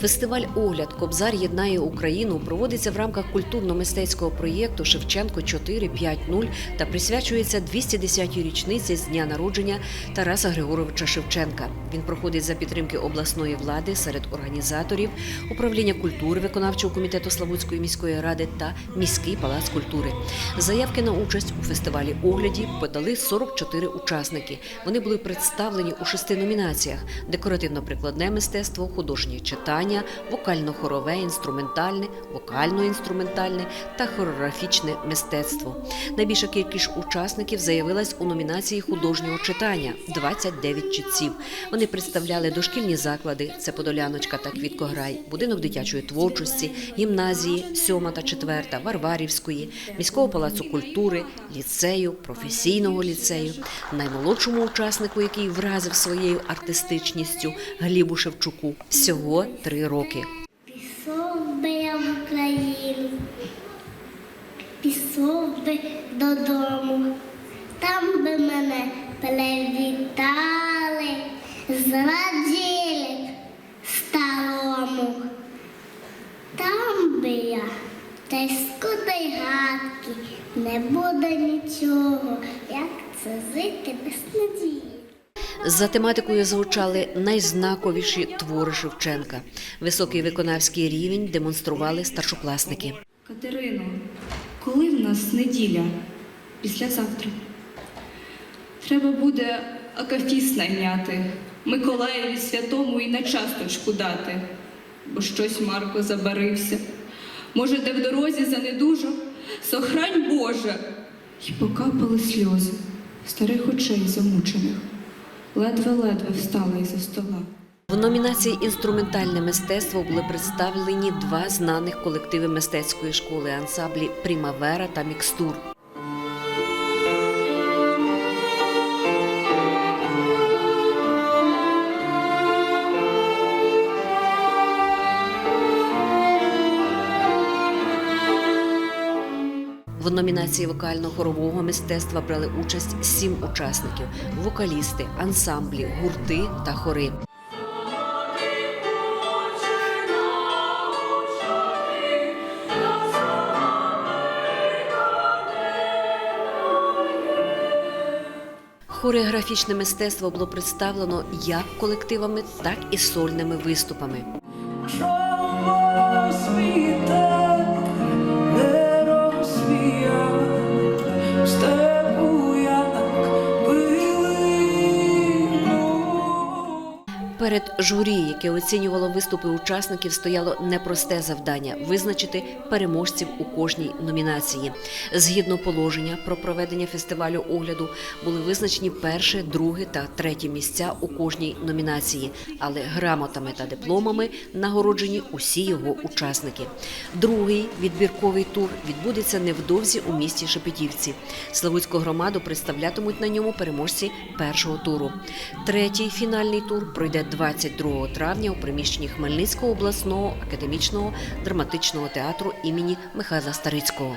Фестиваль Огляд Кобзар єднає Україну проводиться в рамках культурно-мистецького проєкту Шевченко 4.5.0 та присвячується 210-й річниці з дня народження Тараса Григоровича Шевченка. Він проходить за підтримки обласної влади серед організаторів управління культури виконавчого комітету Славутської міської ради та міський палац культури. Заявки на участь у фестивалі огляді подали 44 учасники. Вони були представлені у шести номінаціях: декоративно-прикладне мистецтво, художнє читання, вокально-хорове, інструментальне, вокально-інструментальне та хореографічне мистецтво. Найбільша кількість учасників заявилась у номінації художнього читання 29 читців. Вони представляли дошкільні заклади: це Подоляночка та Квіткограй, будинок дитячої творчості, гімназії 7 та 4, Варварівської, міського палацу культури, ліцею, професійного ліцею. Наймолодшому учаснику, який вразив своєю артистичністю Глібу Шевчуку, всього три роки. Пішов би я в Україну, пішов би додому, там би мене привітали, зраділи старому. Там би я, та й скуди гадки, не буде нічого, як це жити без надії. За тематикою звучали найзнаковіші твори Шевченка. Високий виконавський рівень демонстрували старшокласники. Катерино, коли в нас неділя? Післязавтра. Треба буде акафіст найняти, Миколаєві святому і на часточку дати, бо щось Марко забарився. Може, де в дорозі занедужав? Сохрань Боже! І покапали сльози старих очей замучених. Ледве-ледве встала із-за стола. В номінації інструментальне мистецтво були представлені два знаних колективи мистецької школи ансамблі Примавера та Мікстур. В номінації вокально-хорового мистецтва брали участь сім учасників: вокалісти, ансамблі, гурти та хори. Хореографічне мистецтво було представлено як колективами, так і сольними виступами. Чого світе Перед журі, яке оцінювало виступи учасників, стояло непросте завдання визначити переможців у кожній номінації. Згідно положення про проведення фестивалю огляду були визначені перше, друге та третє місця у кожній номінації, але грамотами та дипломами нагороджені усі його учасники. Другий відбірковий тур відбудеться невдовзі у місті Шепетівці. Славутську громаду представлятимуть на ньому переможці першого туру. Третій фінальний тур пройде 22 травня у приміщенні Хмельницького обласного академічного драматичного театру імені Михайла Старицького.